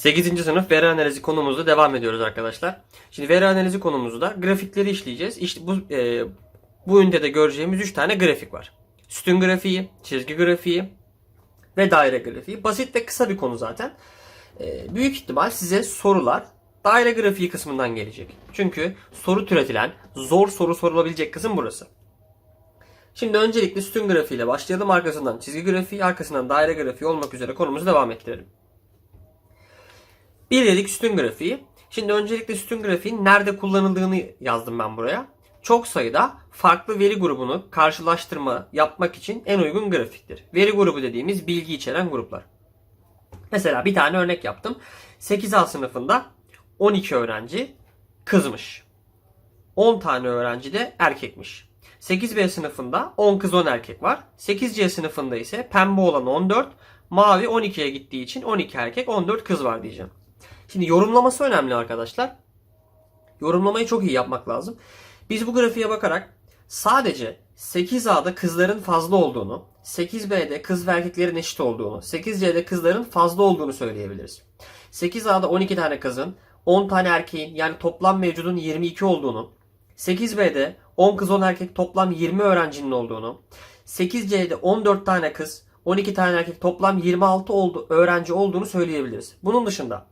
8. sınıf veri analizi konumuzda devam ediyoruz arkadaşlar. Şimdi veri analizi konumuzda grafikleri işleyeceğiz. İşte bu e, bu ünitede göreceğimiz 3 tane grafik var. Sütun grafiği, çizgi grafiği ve daire grafiği. Basit ve kısa bir konu zaten. E, büyük ihtimal size sorular daire grafiği kısmından gelecek. Çünkü soru türetilen zor soru sorulabilecek kısım burası. Şimdi öncelikle sütun grafiğiyle başlayalım. Arkasından çizgi grafiği, arkasından daire grafiği olmak üzere konumuzu devam ettirelim. Bir dedik sütun grafiği. Şimdi öncelikle sütun grafiğin nerede kullanıldığını yazdım ben buraya. Çok sayıda farklı veri grubunu karşılaştırma yapmak için en uygun grafiktir. Veri grubu dediğimiz bilgi içeren gruplar. Mesela bir tane örnek yaptım. 8A sınıfında 12 öğrenci kızmış. 10 tane öğrenci de erkekmiş. 8B sınıfında 10 kız 10 erkek var. 8C sınıfında ise pembe olan 14, mavi 12'ye gittiği için 12 erkek 14 kız var diyeceğim. Şimdi yorumlaması önemli arkadaşlar. Yorumlamayı çok iyi yapmak lazım. Biz bu grafiğe bakarak sadece 8A'da kızların fazla olduğunu, 8B'de kız ve erkeklerin eşit olduğunu, 8C'de kızların fazla olduğunu söyleyebiliriz. 8A'da 12 tane kızın, 10 tane erkeğin yani toplam mevcudun 22 olduğunu, 8B'de 10 kız 10 erkek toplam 20 öğrencinin olduğunu, 8C'de 14 tane kız, 12 tane erkek toplam 26 oldu, öğrenci olduğunu söyleyebiliriz. Bunun dışında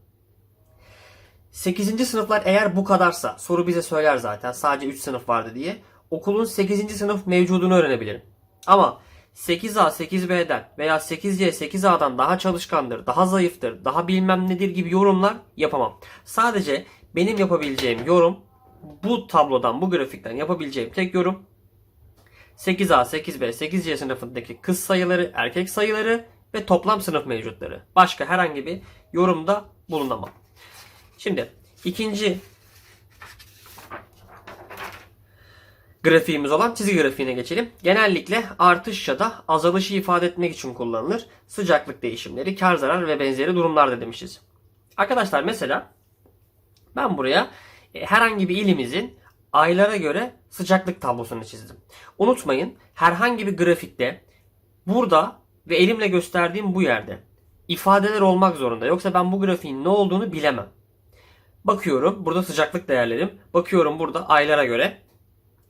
8. sınıflar eğer bu kadarsa soru bize söyler zaten sadece 3 sınıf vardı diye. Okulun 8. sınıf mevcudunu öğrenebilirim. Ama 8A 8B'den veya 8C 8A'dan daha çalışkandır, daha zayıftır, daha bilmem nedir gibi yorumlar yapamam. Sadece benim yapabileceğim yorum bu tablodan, bu grafikten yapabileceğim tek yorum 8A, 8B, 8C sınıfındaki kız sayıları, erkek sayıları ve toplam sınıf mevcutları. Başka herhangi bir yorumda bulunamam. Şimdi ikinci grafiğimiz olan çizgi grafiğine geçelim. Genellikle artış ya da azalışı ifade etmek için kullanılır. Sıcaklık değişimleri, kar zarar ve benzeri durumlarda demişiz. Arkadaşlar mesela ben buraya e, herhangi bir ilimizin aylara göre sıcaklık tablosunu çizdim. Unutmayın herhangi bir grafikte burada ve elimle gösterdiğim bu yerde ifadeler olmak zorunda. Yoksa ben bu grafiğin ne olduğunu bilemem. Bakıyorum burada sıcaklık değerlerim. Bakıyorum burada aylara göre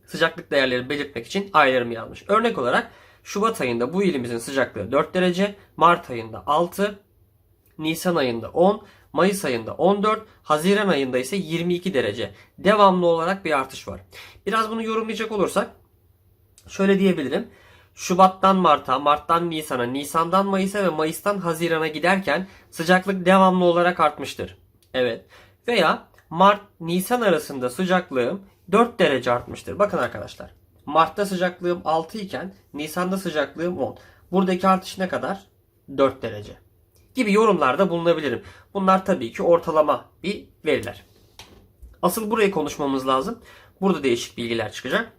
sıcaklık değerleri belirtmek için aylarımı yazmış. Örnek olarak Şubat ayında bu ilimizin sıcaklığı 4 derece, Mart ayında 6, Nisan ayında 10, Mayıs ayında 14, Haziran ayında ise 22 derece. Devamlı olarak bir artış var. Biraz bunu yorumlayacak olursak şöyle diyebilirim. Şubat'tan Mart'a, Mart'tan Nisan'a, Nisan'dan Mayıs'a ve Mayıs'tan Haziran'a giderken sıcaklık devamlı olarak artmıştır. Evet. Veya Mart-Nisan arasında sıcaklığım 4 derece artmıştır. Bakın arkadaşlar. Mart'ta sıcaklığım 6 iken Nisan'da sıcaklığım 10. Buradaki artış ne kadar? 4 derece. Gibi yorumlarda bulunabilirim. Bunlar tabii ki ortalama bir veriler. Asıl burayı konuşmamız lazım. Burada değişik bilgiler çıkacak.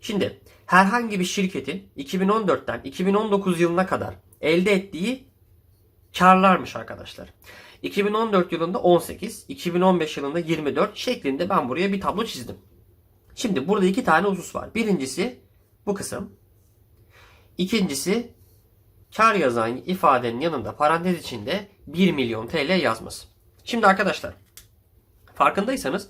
Şimdi herhangi bir şirketin 2014'ten 2019 yılına kadar elde ettiği karlarmış arkadaşlar. 2014 yılında 18, 2015 yılında 24 şeklinde ben buraya bir tablo çizdim. Şimdi burada iki tane husus var. Birincisi bu kısım. İkincisi kar yazan ifadenin yanında parantez içinde 1 milyon TL yazması. Şimdi arkadaşlar farkındaysanız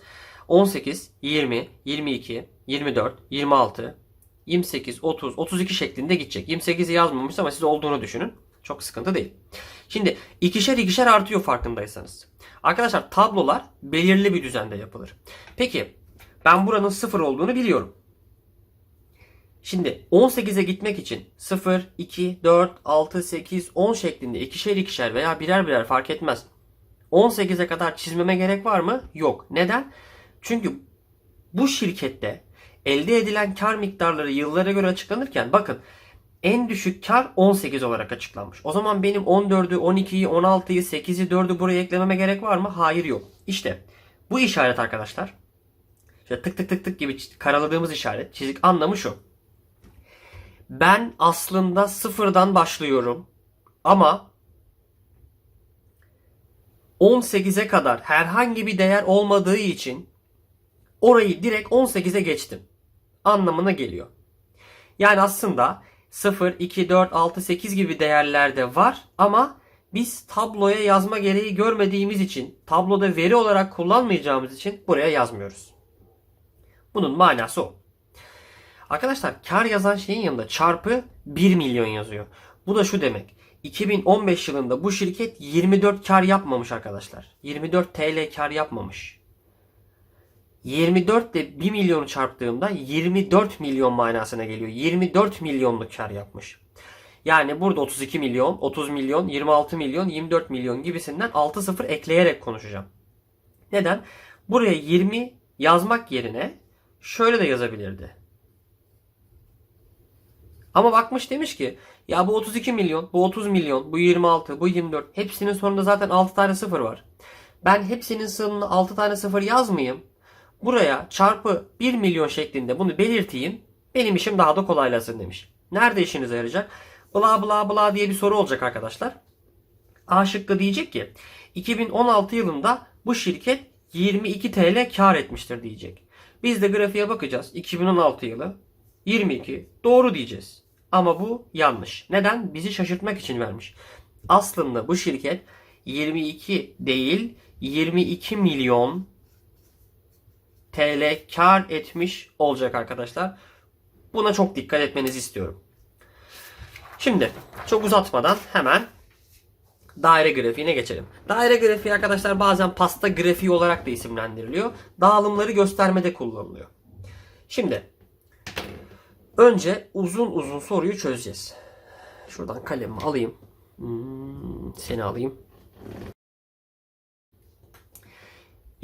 18, 20, 22, 24, 26, 28, 30, 32 şeklinde gidecek. 28'i yazmamış ama siz olduğunu düşünün. Çok sıkıntı değil. Şimdi ikişer ikişer artıyor farkındaysanız. Arkadaşlar tablolar belirli bir düzende yapılır. Peki ben buranın sıfır olduğunu biliyorum. Şimdi 18'e gitmek için 0, 2, 4, 6, 8, 10 şeklinde ikişer ikişer veya birer birer fark etmez. 18'e kadar çizmeme gerek var mı? Yok. Neden? Çünkü bu şirkette elde edilen kar miktarları yıllara göre açıklanırken bakın en düşük kar 18 olarak açıklanmış. O zaman benim 14'ü, 12'yi, 16'yı, 8'i, 4'ü buraya eklememe gerek var mı? Hayır yok. İşte bu işaret arkadaşlar. İşte tık tık tık tık gibi karaladığımız işaret. Çizik anlamı şu. Ben aslında sıfırdan başlıyorum. Ama 18'e kadar herhangi bir değer olmadığı için orayı direkt 18'e geçtim. Anlamına geliyor. Yani aslında 0, 2, 4, 6, 8 gibi değerlerde var ama Biz tabloya yazma gereği görmediğimiz için, tabloda veri olarak kullanmayacağımız için buraya yazmıyoruz. Bunun manası o. Arkadaşlar kar yazan şeyin yanında çarpı 1 milyon yazıyor. Bu da şu demek. 2015 yılında bu şirket 24 kar yapmamış arkadaşlar. 24 TL kar yapmamış. 24 ile 1 milyonu çarptığımda 24 milyon manasına geliyor. 24 milyonluk kar yapmış. Yani burada 32 milyon, 30 milyon, 26 milyon, 24 milyon gibisinden 6 sıfır ekleyerek konuşacağım. Neden? Buraya 20 yazmak yerine şöyle de yazabilirdi. Ama bakmış demiş ki ya bu 32 milyon, bu 30 milyon, bu 26, bu 24 hepsinin sonunda zaten 6 tane sıfır var. Ben hepsinin sonuna 6 tane sıfır yazmayayım. Buraya çarpı 1 milyon şeklinde bunu belirteyim. Benim işim daha da kolaylasın demiş. Nerede işinize yarayacak? Bla bla bla diye bir soru olacak arkadaşlar. A şıkkı diyecek ki 2016 yılında bu şirket 22 TL kar etmiştir diyecek. Biz de grafiğe bakacağız. 2016 yılı 22 doğru diyeceğiz. Ama bu yanlış. Neden? Bizi şaşırtmak için vermiş. Aslında bu şirket 22 değil 22 milyon TL kar etmiş olacak arkadaşlar. Buna çok dikkat etmenizi istiyorum. Şimdi çok uzatmadan hemen daire grafiğine geçelim. Daire grafiği arkadaşlar bazen pasta grafiği olarak da isimlendiriliyor. Dağılımları göstermede kullanılıyor. Şimdi önce uzun uzun soruyu çözeceğiz. Şuradan kalemimi alayım. Hmm, seni alayım.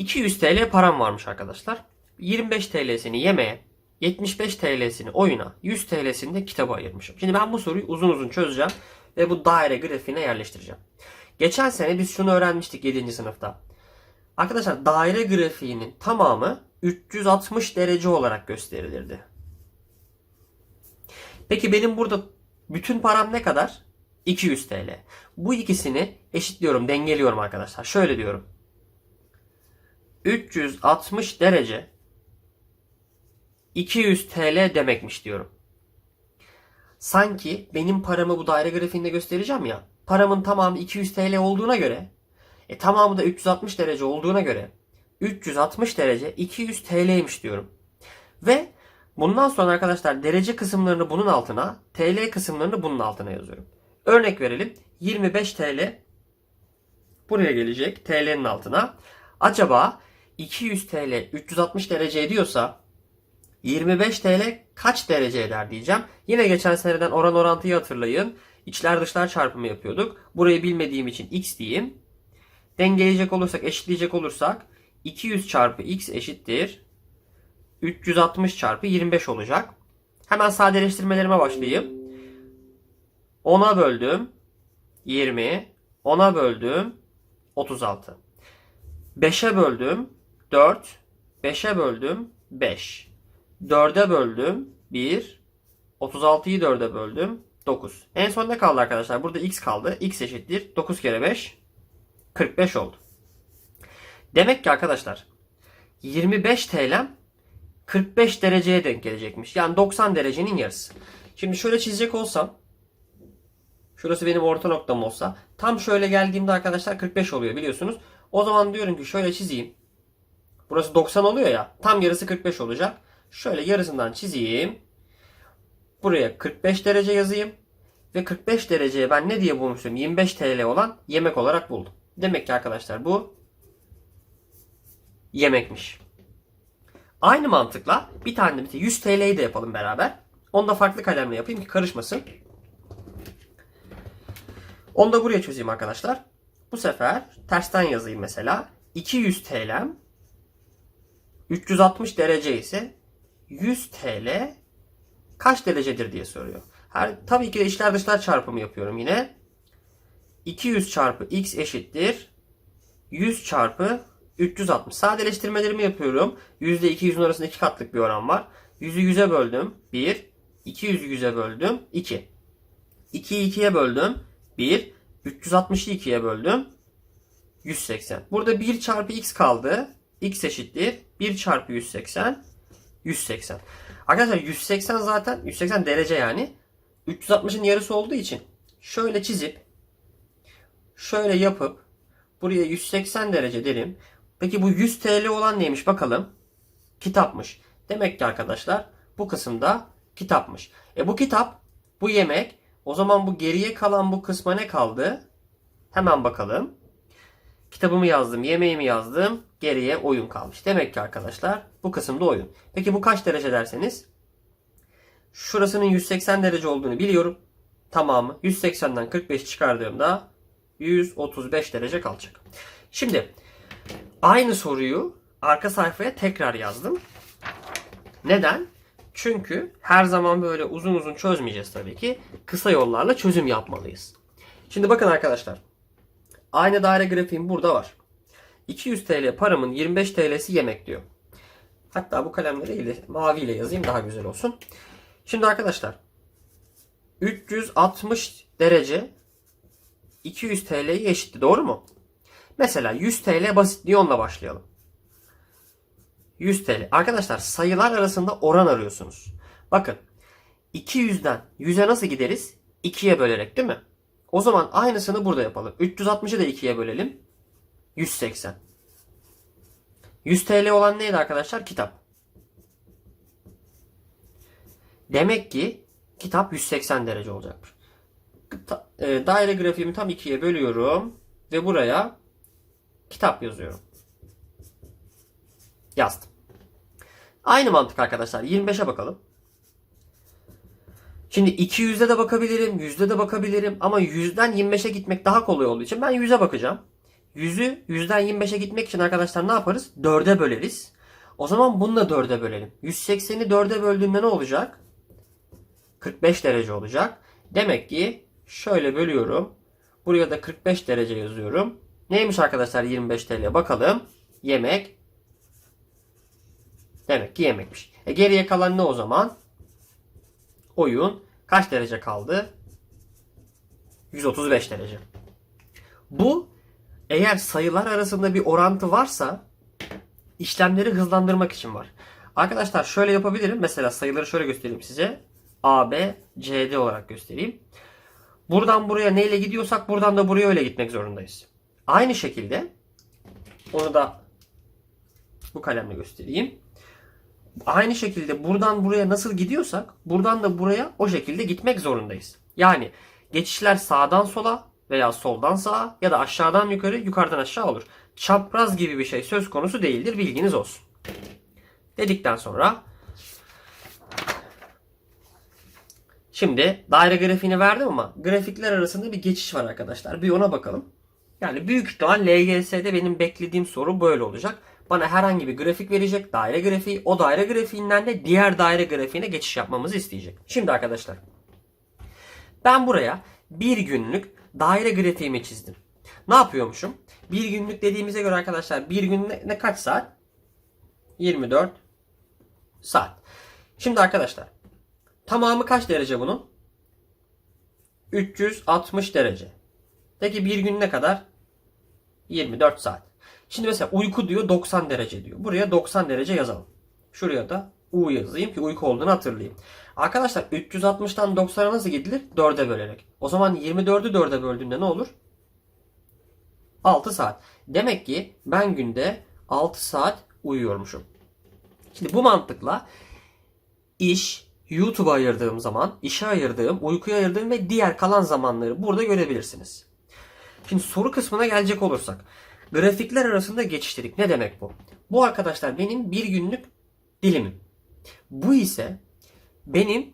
200 TL param varmış arkadaşlar. 25 TL'sini yemeğe, 75 TL'sini oyuna, 100 TL'sini de kitaba ayırmışım. Şimdi ben bu soruyu uzun uzun çözeceğim ve bu daire grafiğine yerleştireceğim. Geçen sene biz şunu öğrenmiştik 7. sınıfta. Arkadaşlar daire grafiğinin tamamı 360 derece olarak gösterilirdi. Peki benim burada bütün param ne kadar? 200 TL. Bu ikisini eşitliyorum, dengeliyorum arkadaşlar. Şöyle diyorum. 360 derece 200 TL demekmiş diyorum. Sanki benim paramı bu daire grafiğinde göstereceğim ya. Paramın tamamı 200 TL olduğuna göre e tamamı da 360 derece olduğuna göre 360 derece 200 TL'ymiş diyorum. Ve bundan sonra arkadaşlar derece kısımlarını bunun altına, TL kısımlarını bunun altına yazıyorum. Örnek verelim. 25 TL buraya gelecek TL'nin altına. Acaba 200 TL 360 derece ediyorsa 25 TL kaç derece eder diyeceğim. Yine geçen seneden oran orantıyı hatırlayın. İçler dışlar çarpımı yapıyorduk. Burayı bilmediğim için x diyeyim. Dengeleyecek olursak, eşitleyecek olursak 200 çarpı x eşittir. 360 çarpı 25 olacak. Hemen sadeleştirmelerime başlayayım. 10'a böldüm 20. 10'a böldüm 36. 5'e böldüm 4. 5'e böldüm 5. 4'e böldüm 1. 36'yı 4'e böldüm 9. En son ne kaldı arkadaşlar? Burada x kaldı. x eşittir 9 kere 5 45 oldu. Demek ki arkadaşlar 25 TL 45 dereceye denk gelecekmiş. Yani 90 derecenin yarısı. Şimdi şöyle çizecek olsam şurası benim orta noktam olsa tam şöyle geldiğimde arkadaşlar 45 oluyor biliyorsunuz. O zaman diyorum ki şöyle çizeyim. Burası 90 oluyor ya. Tam yarısı 45 olacak. Şöyle yarısından çizeyim. Buraya 45 derece yazayım. Ve 45 dereceye ben ne diye bulmuşum? 25 TL olan yemek olarak buldum. Demek ki arkadaşlar bu yemekmiş. Aynı mantıkla bir tane de 100 TL'yi de yapalım beraber. Onu da farklı kalemle yapayım ki karışmasın. Onu da buraya çözeyim arkadaşlar. Bu sefer tersten yazayım mesela. 200 TL 360 derece ise 100 TL kaç derecedir diye soruyor. Her, tabii ki de içler dışlar çarpımı yapıyorum yine. 200 çarpı x eşittir 100 çarpı 360. Sadeleştirmelerimi yapıyorum. %200'ün arasında 2 katlık bir oran var. 100'ü 100'e böldüm. 1. 200'ü 100'e böldüm. 2. 2'yi 2'ye böldüm. 1. 360'ı 2'ye böldüm. 180. Burada 1 çarpı x kaldı. X eşittir. 1 çarpı 180. 180. Arkadaşlar 180 zaten 180 derece yani. 360'ın yarısı olduğu için şöyle çizip şöyle yapıp buraya 180 derece derim. Peki bu 100 TL olan neymiş bakalım. Kitapmış. Demek ki arkadaşlar bu kısımda kitapmış. E bu kitap, bu yemek. O zaman bu geriye kalan bu kısma ne kaldı? Hemen bakalım. Kitabımı yazdım, yemeğimi yazdım. Geriye oyun kalmış. Demek ki arkadaşlar bu kısımda oyun. Peki bu kaç derece derseniz? Şurasının 180 derece olduğunu biliyorum. Tamamı 180'den 45 çıkardığımda 135 derece kalacak. Şimdi aynı soruyu arka sayfaya tekrar yazdım. Neden? Çünkü her zaman böyle uzun uzun çözmeyeceğiz tabii ki. Kısa yollarla çözüm yapmalıyız. Şimdi bakın arkadaşlar. Aynı daire grafiğim burada var. 200 TL paramın 25 TL'si yemek diyor. Hatta bu kalemleri maviyle yazayım daha güzel olsun. Şimdi arkadaşlar 360 derece 200 TL'ye eşitti. Doğru mu? Mesela 100 TL basit onunla başlayalım. 100 TL. Arkadaşlar sayılar arasında oran arıyorsunuz. Bakın 200'den 100'e nasıl gideriz? 2'ye bölerek değil mi? O zaman aynısını burada yapalım. 360'ı da 2'ye bölelim. 180. 100 TL olan neydi arkadaşlar? Kitap. Demek ki kitap 180 derece olacakmış. E, Daire grafiğimi tam ikiye bölüyorum ve buraya kitap yazıyorum. Yazdım. Aynı mantık arkadaşlar. 25'e bakalım. Şimdi 200'e de bakabilirim, 100'de de bakabilirim ama 100'den 25'e gitmek daha kolay olduğu için ben 100'e bakacağım. 100'ü 100'den 25'e gitmek için arkadaşlar ne yaparız? 4'e böleriz. O zaman bunu da 4'e bölelim. 180'i 4'e böldüğümde ne olacak? 45 derece olacak. Demek ki şöyle bölüyorum. Buraya da 45 derece yazıyorum. Neymiş arkadaşlar 25 TL bakalım. Yemek. Demek ki yemekmiş. E geriye kalan ne o zaman? Oyun kaç derece kaldı? 135 derece. Bu eğer sayılar arasında bir orantı varsa işlemleri hızlandırmak için var. Arkadaşlar şöyle yapabilirim. Mesela sayıları şöyle göstereyim size. A, B, C, D olarak göstereyim. Buradan buraya neyle gidiyorsak buradan da buraya öyle gitmek zorundayız. Aynı şekilde onu da bu kalemle göstereyim. Aynı şekilde buradan buraya nasıl gidiyorsak buradan da buraya o şekilde gitmek zorundayız. Yani geçişler sağdan sola veya soldan sağa ya da aşağıdan yukarı yukarıdan aşağı olur. Çapraz gibi bir şey söz konusu değildir bilginiz olsun. Dedikten sonra Şimdi daire grafiğini verdim ama grafikler arasında bir geçiş var arkadaşlar. Bir ona bakalım. Yani büyük ihtimal LGS'de benim beklediğim soru böyle olacak. Bana herhangi bir grafik verecek. Daire grafiği. O daire grafiğinden de diğer daire grafiğine geçiş yapmamızı isteyecek. Şimdi arkadaşlar. Ben buraya bir günlük daire grafiğimi çizdim. Ne yapıyormuşum? Bir günlük dediğimize göre arkadaşlar bir gün ne, ne kaç saat? 24 saat. Şimdi arkadaşlar Tamamı kaç derece bunun? 360 derece. Peki bir gün ne kadar? 24 saat. Şimdi mesela uyku diyor 90 derece diyor. Buraya 90 derece yazalım. Şuraya da U yazayım ki uyku olduğunu hatırlayayım. Arkadaşlar 360'tan 90'a nasıl gidilir? 4'e bölerek. O zaman 24'ü 4'e böldüğünde ne olur? 6 saat. Demek ki ben günde 6 saat uyuyormuşum. Şimdi bu mantıkla iş, YouTube'a ayırdığım zaman, işe ayırdığım, uykuya ayırdığım ve diğer kalan zamanları burada görebilirsiniz. Şimdi soru kısmına gelecek olursak. Grafikler arasında geçiştirdik. Ne demek bu? Bu arkadaşlar benim bir günlük dilimim. Bu ise benim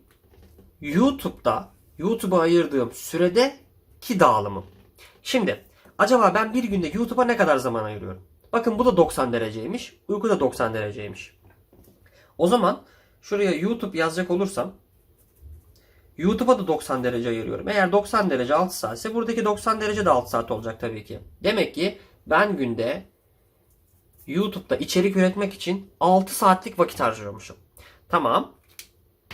YouTube'da, YouTube'a ayırdığım süredeki dağılımım. Şimdi acaba ben bir günde YouTube'a ne kadar zaman ayırıyorum? Bakın bu da 90 dereceymiş. Uyku da 90 dereceymiş. O zaman Şuraya YouTube yazacak olursam YouTube'a da 90 derece ayırıyorum. Eğer 90 derece 6 saat ise buradaki 90 derece de 6 saat olacak tabii ki. Demek ki ben günde YouTube'da içerik üretmek için 6 saatlik vakit harcıyormuşum. Tamam.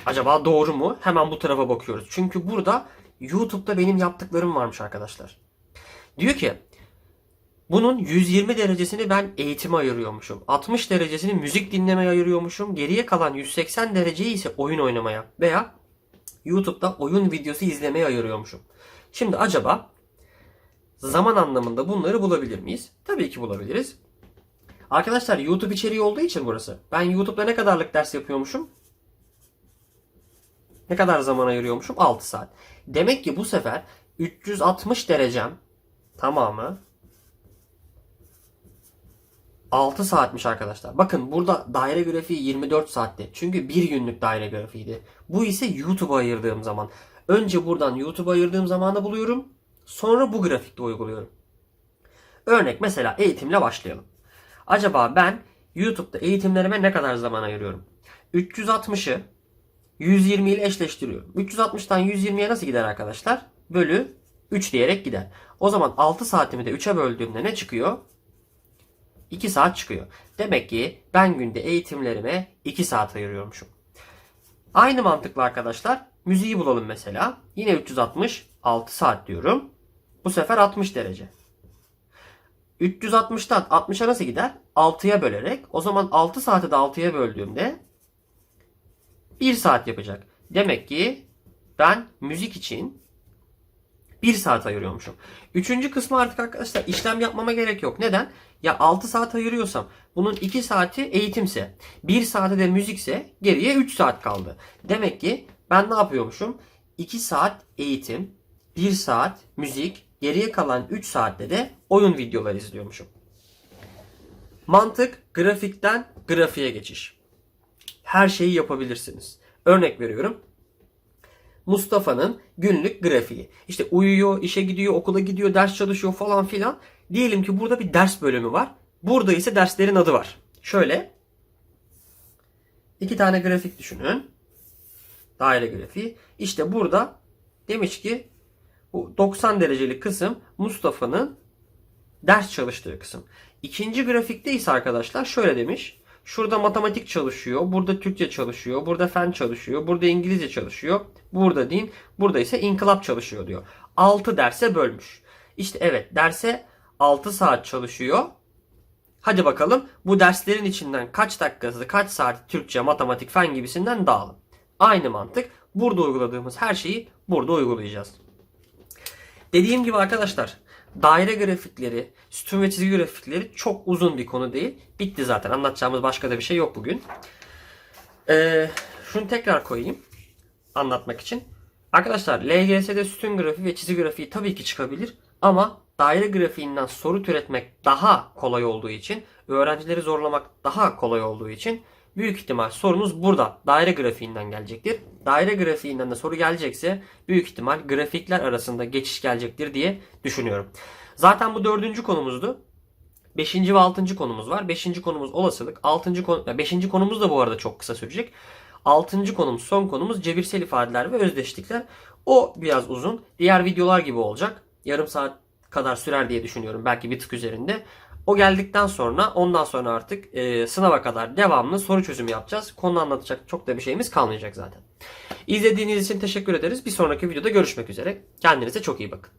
Acaba doğru mu? Hemen bu tarafa bakıyoruz. Çünkü burada YouTube'da benim yaptıklarım varmış arkadaşlar. Diyor ki bunun 120 derecesini ben eğitime ayırıyormuşum. 60 derecesini müzik dinlemeye ayırıyormuşum. Geriye kalan 180 dereceyi ise oyun oynamaya veya YouTube'da oyun videosu izlemeye ayırıyormuşum. Şimdi acaba zaman anlamında bunları bulabilir miyiz? Tabii ki bulabiliriz. Arkadaşlar YouTube içeriği olduğu için burası. Ben YouTube'da ne kadarlık ders yapıyormuşum? Ne kadar zaman ayırıyormuşum? 6 saat. Demek ki bu sefer 360 derecem tamamı 6 saatmiş arkadaşlar. Bakın burada daire grafiği 24 saatte. Çünkü bir günlük daire grafiğiydi. Bu ise YouTube'a ayırdığım zaman. Önce buradan YouTube'a ayırdığım zamanı buluyorum. Sonra bu grafikte uyguluyorum. Örnek mesela eğitimle başlayalım. Acaba ben YouTube'da eğitimlerime ne kadar zaman ayırıyorum? 360'ı 120 ile eşleştiriyorum. 360'tan 120'ye nasıl gider arkadaşlar? Bölü 3 diyerek gider. O zaman 6 saatimi de 3'e böldüğümde ne çıkıyor? 2 saat çıkıyor. Demek ki ben günde eğitimlerime 2 saat ayırıyormuşum. Aynı mantıkla arkadaşlar müziği bulalım mesela. Yine 360 6 saat diyorum. Bu sefer 60 derece. 360'tan 60'a nasıl gider? 6'ya bölerek. O zaman 6 saati de 6'ya böldüğümde 1 saat yapacak. Demek ki ben müzik için 1 saat ayırıyormuşum. Üçüncü kısmı artık arkadaşlar işlem yapmama gerek yok. Neden? Ya 6 saat ayırıyorsam bunun 2 saati eğitimse 1 saati de müzikse geriye 3 saat kaldı. Demek ki ben ne yapıyormuşum? 2 saat eğitim, 1 saat müzik, geriye kalan 3 saatte de oyun videoları izliyormuşum. Mantık grafikten grafiğe geçiş. Her şeyi yapabilirsiniz. Örnek veriyorum. Mustafa'nın günlük grafiği. İşte uyuyor, işe gidiyor, okula gidiyor, ders çalışıyor falan filan. Diyelim ki burada bir ders bölümü var. Burada ise derslerin adı var. Şöyle. iki tane grafik düşünün. Daire grafiği. İşte burada demiş ki bu 90 derecelik kısım Mustafa'nın ders çalıştığı kısım. İkinci grafikte ise arkadaşlar şöyle demiş. Şurada matematik çalışıyor, burada Türkçe çalışıyor, burada fen çalışıyor, burada İngilizce çalışıyor, burada din, burada ise inkılap çalışıyor diyor. 6 derse bölmüş. İşte evet derse 6 saat çalışıyor. Hadi bakalım bu derslerin içinden kaç dakikası, kaç saat Türkçe, matematik, fen gibisinden dağılın. Aynı mantık. Burada uyguladığımız her şeyi burada uygulayacağız. Dediğim gibi arkadaşlar daire grafikleri, sütun ve çizgi grafikleri çok uzun bir konu değil. Bitti zaten. Anlatacağımız başka da bir şey yok bugün. Ee, şunu tekrar koyayım anlatmak için. Arkadaşlar LGS'de sütun grafiği ve çizgi grafiği tabii ki çıkabilir ama daire grafiğinden soru türetmek daha kolay olduğu için, öğrencileri zorlamak daha kolay olduğu için büyük ihtimal sorunuz burada daire grafiğinden gelecektir. Daire grafiğinden de soru gelecekse büyük ihtimal grafikler arasında geçiş gelecektir diye düşünüyorum. Zaten bu dördüncü konumuzdu. Beşinci ve altıncı konumuz var. Beşinci konumuz olasılık. Altıncı konu, beşinci konumuz da bu arada çok kısa sürecek. Altıncı konumuz, son konumuz cebirsel ifadeler ve özdeşlikler. O biraz uzun. Diğer videolar gibi olacak. Yarım saat kadar sürer diye düşünüyorum. Belki bir tık üzerinde. O geldikten sonra ondan sonra artık e, sınava kadar devamlı soru çözümü yapacağız. Konu anlatacak çok da bir şeyimiz kalmayacak zaten. İzlediğiniz için teşekkür ederiz. Bir sonraki videoda görüşmek üzere. Kendinize çok iyi bakın.